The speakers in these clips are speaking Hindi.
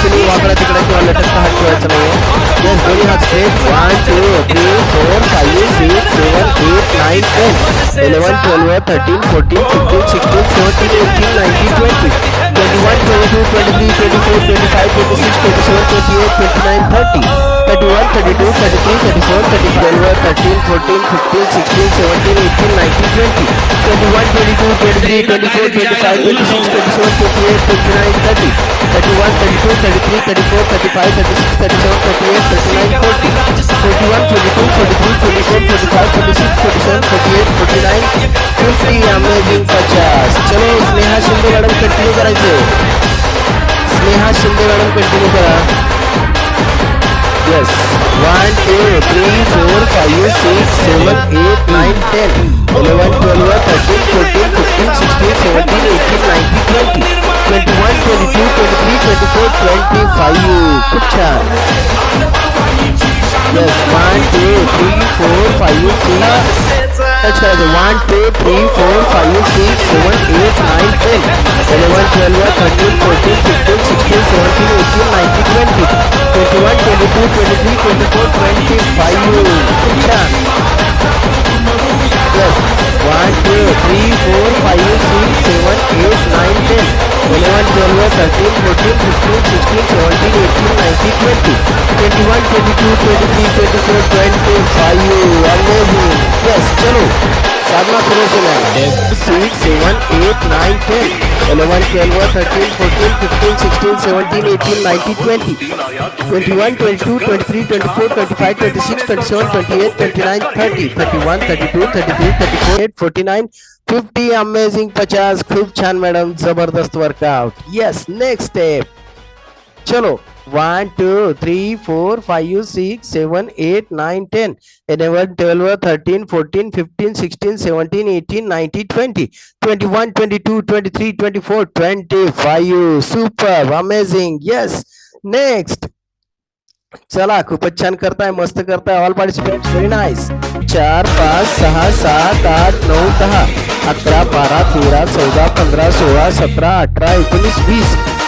कंटिन्यू वाकडा तिकडे किंवा लटकता हात ठेवायचा नाहीये येस दोन्ही हात straight one two three four five six seven eight nine ten eleven twelve thirteen fourteen fifteen sixteen seventeen eighteen nineteen twenty twenty one twenty two twenty three twenty four twenty five twenty six twenty seven twenty eight twenty nine thirty thirty one thirty two thirty three thirty four thirty twelve thirteen fourteen fifteen sixteen seventeen eighteen nineteen twenty twenty one twenty two twenty three twenty four twenty five twenty six twenty seven twenty eight twenty nine thirty thirty one thirty two thirty three thirty four thirty five thirty six thirty seven thirty eight thirty nine forty forty one forty two forty three forty four forty five forty six forty seven forty eight forty nine fifty amazing पचास चलो स्नेहा शिंदे मॅडम कंटिन्यू करायचे स्नेहा शिंदे मॅडम कंटिन्यू करा yes one two three four five six seven eight nine ten eleven twelve thirteen fourteen fifteen sixteen seventeen eighteen nineteen twenty twenty one twenty two twenty three twenty four twenty five खूप छान yes one two three four five six touch करायचं one two three four five six seven eight nine ten eleven twelve thirteen fourteen fifteen sixteen seventeen eighteen nineteen twenty twenty one twenty two twenty three twenty four twenty five खूप छान Yes. One, two, three, four, five, six, seven, eight, nine, ten, eleven, twelve, thirteen, fourteen, fifteen, sixteen, seventeen, eighteen, nineteen, twenty, twenty-one, twenty-two, twenty-three, twenty-four, twenty-five. Amazing. Yes. चलो साधना सुरेश है six seven eight nine ten eleven twelve thirteen fourteen fifteen sixteen seventeen eighteen nineteen twenty twenty one twenty two twenty three twenty four twenty five twenty six twenty seven twenty eight twenty nine thirty thirty one thirty two thirty three thirty four eight forty nine fifty amazing पचास खूप छान मॅडम ज़बरदस्त वर्कआउट येस नेक्स्ट स्टेप चलो one two three four five six seven eight nine ten eleven twelve thirteen fourteen fifteen sixteen seventeen eighteen nineteen twenty twenty one twenty two twenty three twenty four twenty five super amazing yes next चला, खूपच छान करताय, मस्त करताय. ऑल पार्टिसिपेंट व्हेरी नाईस चार, पाच, सहा, सात, आठ, नऊ, दहा. अकरा, बारा, तेरा, चौदा, पंधरा, सोळा, सतरा, अठरा, एकोणीस, वीस.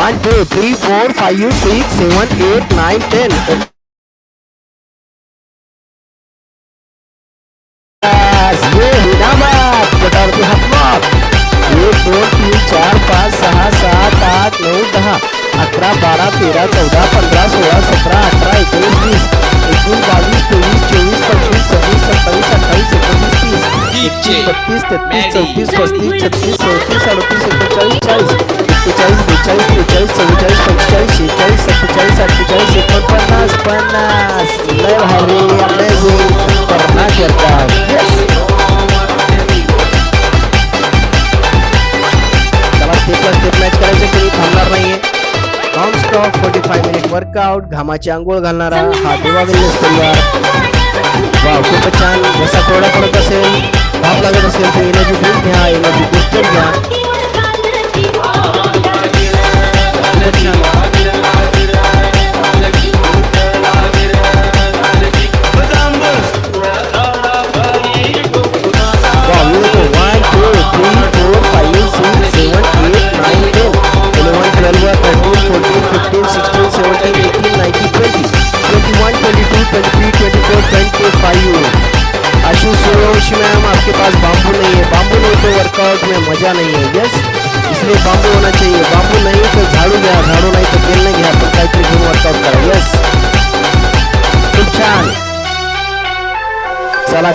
Nine, ten. Yes, ये हिदामत गटावरती हातमाग एक दोन तीन चार पाच सहा सात आठ नऊ दहा अकरा बारा तेरा चौदा पंधरा सोळा सतरा अठरा एकोणीस वीस एकवीस बावीस तेवीस चोवीस पंचवीस सव्वीस सत्तावीस अठ्ठावीस एकोणीस तीस एकतीस बत्तीस तेहतीस चौतीस पस्तीस छत्तीस चौतीस अडतीस एकोणचाळीस चाळीस वर्कआउट घामाची आंघोळ घालणारा हा देवा वेलनेस परिवार वा खूपच छान. जसा कोरडा पडत असेल मज़ा नहीं है यस इसलिए बाम्बू होना चाहिए। बाम्बू नहीं तो झाड़ू घ्या झाड़ू नाही तर बेल नाही घ्या पण काहीतरी घेऊन वर्कआउट करा यस खूप छान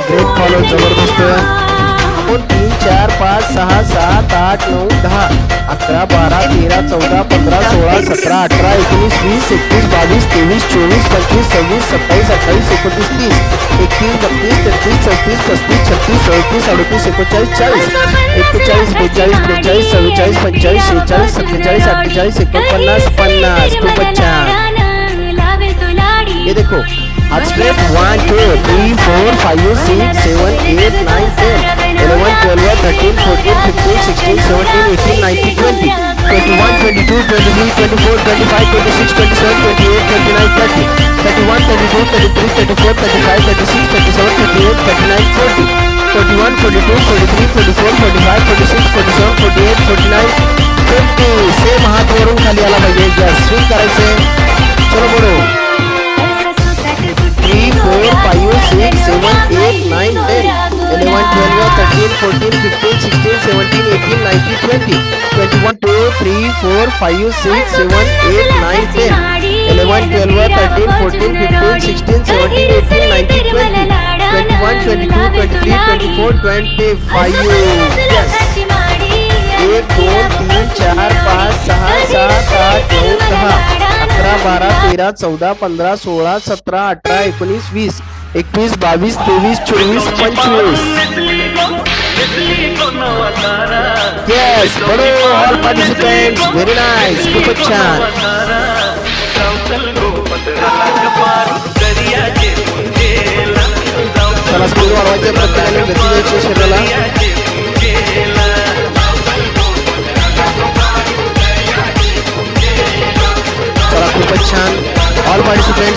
ग्रेट फॉलो ज़बरदस्त दोन तीन, चार, पाच सहा सात, आठ नऊ दहा अकरा बारा तेरा चौदा पंधरा सोळा सतरा अठरा एकोणीस वीस एकवीस बावीस तेवीस चोवीस पंचवीस सव्वीस सत्तावीस अठ्ठावीस एकोणतीस तीस एकतीस बत्तीस तेहतीस चौतीस पस्तीस छत्तीस चौतीस अडतीस एकोणचाळीस चाळीस एक्केचाळीस बेचाळीस त्रेचाळीस चव्वेचाळीस पंचेचाळीस शेहेचाळीस सत्तेचाळीस अठ्ठेचाळीस एकोणपन्नास पन्नास खूपच छान ये देखो आज step one two three four five six seven eight nine ten eleven twelve thirteen fourteen fifteen sixteen seventeen eighteen nineteen twenty twenty one twenty two twenty three twenty four twenty five twenty six twenty seven twenty eight twenty nine thirty thirty one thirty two thirty three thirty four thirty five thirty six thirty seven thirty eight thirty nine forty 41, 42, 43, 44, 45, 46, 47, 48, 49, 50. Same हात वरून खाली आला पाहिजे जस्ट स्विंग करायचे चलो बोलो three four five six seven eight nine ten eleven twelve thirteen fourteen fifteen sixteen seventeen eighteen nineteen twenty twenty one two three four five six seven eight nine ten eleven twelve thirteen fourteen fifteen sixteen seventeen eighteen nineteen twenty 21, 22, 23, 24, 25. Yes. एक दो तीन चार सहा सात आठ नौ दहा अकरा बारा तेरा चौदा पंधरा सोळा सतरा अठरा एकोणीस वीस एकवीस बावीस तेवीस चौबीस पंचवीस येस बडो ऑल पार्टिसिपेंट्स व्हेरी नाईस खूपच स्किल वाढवायचे प्रत्येकाने घेतली द्यायची शरीराला खूपच छान. All participant